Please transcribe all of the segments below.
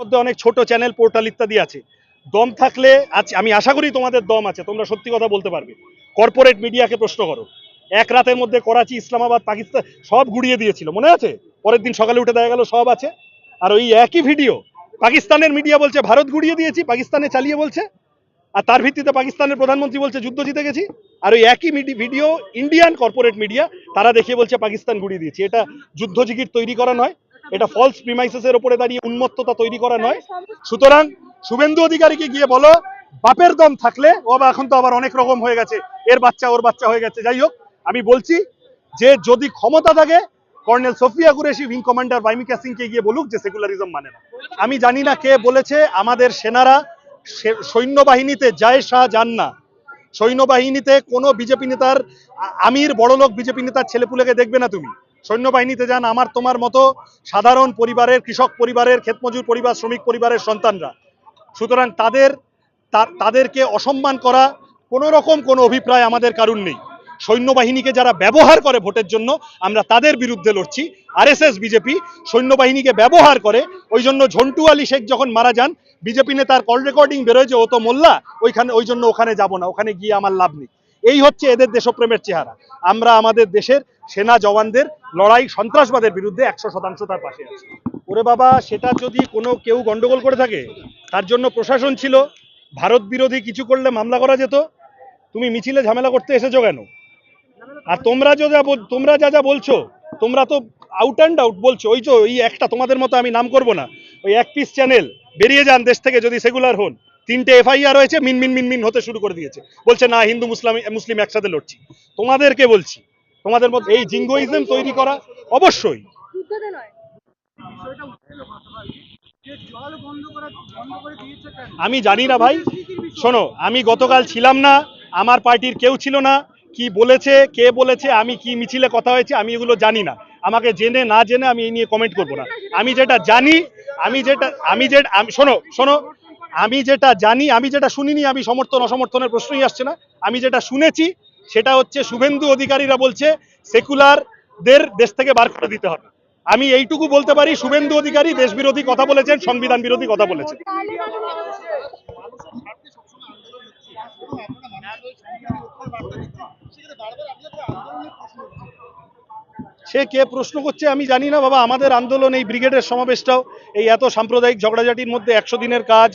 মধ্যে অনেক ছোট চ্যানেল পোর্টাল ইত্যাদি আছে। দম থাকলে আজ আমি আশা করি তোমাদের দম আছে, তোমরা সত্যি কথা বলতে পারবে। কর্পোরেট মিডিয়াকে প্রশ্ন করো। এক রাতের মধ্যে করাচি, ইসলামাবাদ, পাকিস্তান সব গুড়িয়ে দিয়েছিল, মনে আছে? পরের দিন সকালে উঠে দেখা গেল সব আছে। আর ওই একই ভিডিও পাকিস্তানের মিডিয়া বলছে, ভারত গুড়িয়ে দিয়েছি, পাকিস্তানে চালিয়ে বলছে। আর তার ভিত্তিতে পাকিস্তানের প্রধানমন্ত্রী বলছে, যুদ্ধ জিতে গেছি। আর ওই একই ভিডিও ইন্ডিয়ান কর্পোরেট মিডিয়া তারা দেখিয়ে বলছে, পাকিস্তান গুড়িয়ে দিয়েছি। এটা যুদ্ধ জিগির তৈরি করা নয়। এটা ফলস প্রিমাইসেসের উপরে দাঁড়িয়ে উন্মত্ততা তৈরি করা নয়। সুতরাং শুভেন্দু অধিকারীকে গিয়ে বলো বাপের দম থাকলে ও বা এখন তো আবার অনেক রকম হয়ে গেছে এর বাচ্চা ওর বাচ্চা হয়ে গেছে। যাই হোক আমি বলছি যে যদি ক্ষমতা থাকে colonel Sofiya Qureshi wing commander Vyomika সিংকে গিয়ে বলুক যে সেকুলারিজম মানে না। আমি জানি না কে বলেছে আমাদের সেনারা সৈন্যবাহিনীতে যায় শাহ যান না। সৈন্যবাহিনীতে কোনো বিজেপি নেতার আমির বড়লোক বিজেপি নেতার ছেলেপুলেকে দেখবে না তুমি। সৈন্যবাহিনীতে যান আমার, তোমার মতো সাধারণ পরিবারের, কৃষক পরিবারের, ক্ষেতমজুর পরিবার, শ্রমিক পরিবারের সন্তানরা। সুতরাং তাদের তাদেরকে অসম্মান করা কোনো রকম কোনো অভিপ্রায় আমাদের কারণ নেই। সৈন্যবাহিনীকে যারা ব্যবহার করে ভোটের জন্য, আমরা তাদের বিরুদ্ধে লড়ছি। আরএসএস, বিজেপি সৈন্যবাহিনীকে ব্যবহার করে, ওই জন্য ঝন্টু আলী শেখ যখন মারা যান, বিজেপি নেতার কল রেকর্ডিং বেরোয় যে ও তো মোল্লা, ওইখানে, ওই জন্য ওখানে যাব না, ওখানে গিয়ে আমার লাভ নেই। এই হচ্ছে এদের দেশপ্রেমের চেহারা। আমরা আমাদের দেশের সেনা জওয়ানদের লড়াই সন্ত্রাসবাদের বিরুদ্ধে একশো শতাংশ তার পাশে আছি। ওরে বাবা, সেটা যদি কোনো কেউ গন্ডগোল করে থাকে, তার জন্য প্রশাসন ছিল, ভারত বিরোধী কিছু করলে মামলা করা যেত। তুমি মিছিলে ঝামেলা করতে এসেছ কেন? আর তোমরা যা যা তোমরা যা যা বলছো, তোমরা তো আউট অ্যান্ড আউট বলছো। ওই যে ওই একটা তোমাদের মতো আমি নাম করব না। ওই এক পিস চ্যানেল বেরিয়ে যান দেশ থেকে যদি সেগুলার হন। তিনটে এফআইআর রয়েছে মিন মিন মিন মিন হতে শুরু করে দিয়েছে। বলছে না হিন্দু মুসলিম মুসলিম একসাথে লড়ছি। তোমাদেরকে বলছি তোমাদের মধ্যে এই জিঙ্গোইজম তৈরি করা অবশ্যই। আমি জানি না ভাই। শোনো আমি গতকাল ছিলাম না আমার পার্টির কেউ ছিল না। কি বলেছে কে বলেছে আমি কি মিছিলে কথা হয়েছে আমি এগুলো জানি না। আমাকে জেনে না জেনে আমি এই নিয়ে কমেন্ট করব না। আমি যেটা জানি আমি যেটা আমি যেটা আমি শোনো শোনো আমি যেটা জানি, আমি যেটা শুনিনি, আমি সমর্থন, অসমর্থনের প্রশ্নই আসছে না। আমি যেটা শুনেছি, সেটা হচ্ছে শুভেন্দু অধিকারীরা বলছে, সেকুলারদের দেশ থেকে বার করে দিতে হবে। আমি এইটুকু বলতে পারি, শুভেন্দু অধিকারী দেশ বিরোধী কথা বলেছেন, সংবিধান বিরোধী কথা বলেছেন। সে কে প্রশ্ন করছে আমি জানি না। বাবা, আমাদের আন্দোলন এই ব্রিগেডের সমাবেশটাও, এই এত সাম্প্রদায়িক ঝগড়াঝাটির মধ্যে একশো দিনের কাজ,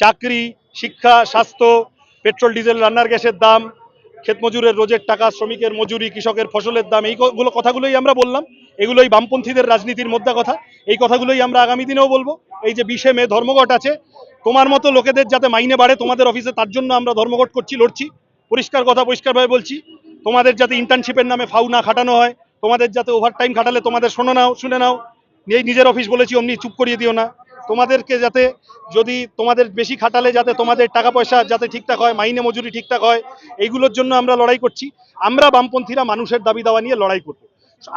চাকরি, শিক্ষা, স্বাস্থ্য, পেট্রোল, ডিজেল, রান্নার গ্যাসের দাম, ক্ষেতমজুরের রোজের টাকা, শ্রমিকের মজুরি, কৃষকের ফসলের দাম এইগুলো কথাগুলোই আমরা বললাম। এগুলোই বামপন্থীদের রাজনীতির মধ্যে কথা। এই কথাগুলোই আমরা আগামী দিনেও বলব। এই যে বিশে মে ধর্মঘট আছে, তোমার মতো লোকেদের যাতে মাইনে বাড়ে তোমাদের অফিসে, তার জন্য আমরা ধর্মঘট করছি, লড়ছি। পরিষ্কার কথা পরিষ্কারভাবে বলছি। তোমাদের যাতে ইন্টার্নশিপের নামে ফাউ না খাটানো হয় তোমাদের যাতে ওভারটাইম খাটালে তোমাদের শোনো নাও শুনে নাও। এই নিজের অফিস বলেছি অমনি চুপ করিয়ে দিও না। তোমাদেরকে যাতে যদি তোমাদের বেশি খাটালে যাতে তোমাদের টাকা পয়সা যাতে ঠিকঠাক হয় মাইনে মজুরি ঠিকঠাক হয় এইগুলোর জন্য আমরা লড়াই করছি। আমরা বামপন্থীরা মানুষের দাবি দাওয়া নিয়ে লড়াই করব।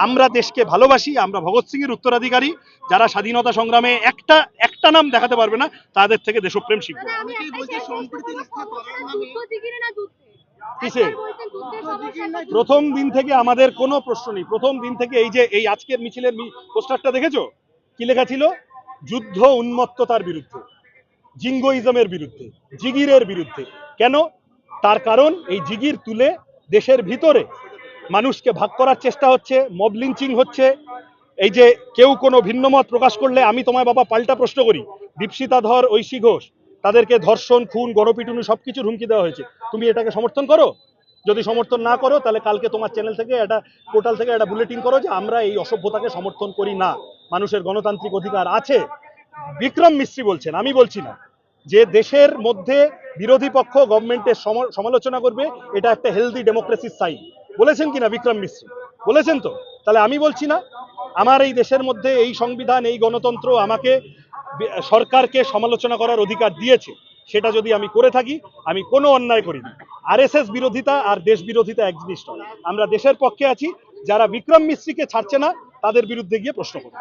আমরা দেশকে ভালোবাসি আমরা ভগৎ সিং এর উত্তরাধিকারী যারা স্বাধীনতা সংগ্রামে একটা একটা নাম দেখাতে পারবে না তাদের থেকে দেশপ্রেম শিখব। প্রথম দিন থেকে আমাদের কোনো প্রশ্ন নেই। প্রথম দিন থেকে এই যে, এই আজকের মিছিলের পোস্টারটা দেখেছ? কি লেখা ছিল? যুদ্ধ উন্মত্ততার বিরুদ্ধে, জিঙ্গোইজমের বিরুদ্ধে, জিগিরের বিরুদ্ধে। কেন? তার কারণ, এই জিগির তুলে দেশের ভিতরে মানুষকে ভাগ করার চেষ্টা হচ্ছে, মব লিঞ্চিং হচ্ছে। এই যে, কেউ কোনো ভিন্নমত প্রকাশ করলে আমি তোমায় বাবা পাল্টা প্রশ্ন করি। দীপশিতা ধর ঐশী ঘোষ তাদেরকে ধর্ষণ, খুন, গণপিটুনি সবকিছু হুমকি দেওয়া হয়েছে। তুমি এটাকে সমর্থন করো? যদি সমর্থন না করো, তাহলে কালকে তোমার চ্যানেল থেকে একটা পোর্টাল থেকে একটা বুলেটিন করো যে আমরা এই অসভ্যতাকে সমর্থন করি না। মানুষের গণতান্ত্রিক অধিকার আছে। বিক্রম মিস্ত্রি বলছেন, আমি বলছি না, যে দেশের মধ্যে বিরোধী পক্ষ গভর্নমেন্টের সমালোচনা করবে, এটা একটা হেলদি ডেমোক্রেসির সাইন বলেছেন কিনা বিক্রম মিস্ত্রি? বলেছেন তো? তাহলে আমি বলছি না, আমার এই দেশের মধ্যে এই সংবিধান, এই গণতন্ত্র আমাকে সরকারকে সমালোচনা করার অধিকার দিয়েছে, সেটা যদি আমি করে থাকি, আমি কোনো অন্যায় করিনি আরএসএস বিরোধিতা আর দেশ বিরোধিতা এক জিনিস আমরা দেশের পক্ষে আছি, যারা বিক্রম মিস্ত্রিকে ছাড়ছে না, তাদের বিরুদ্ধে গিয়ে প্রশ্ন করব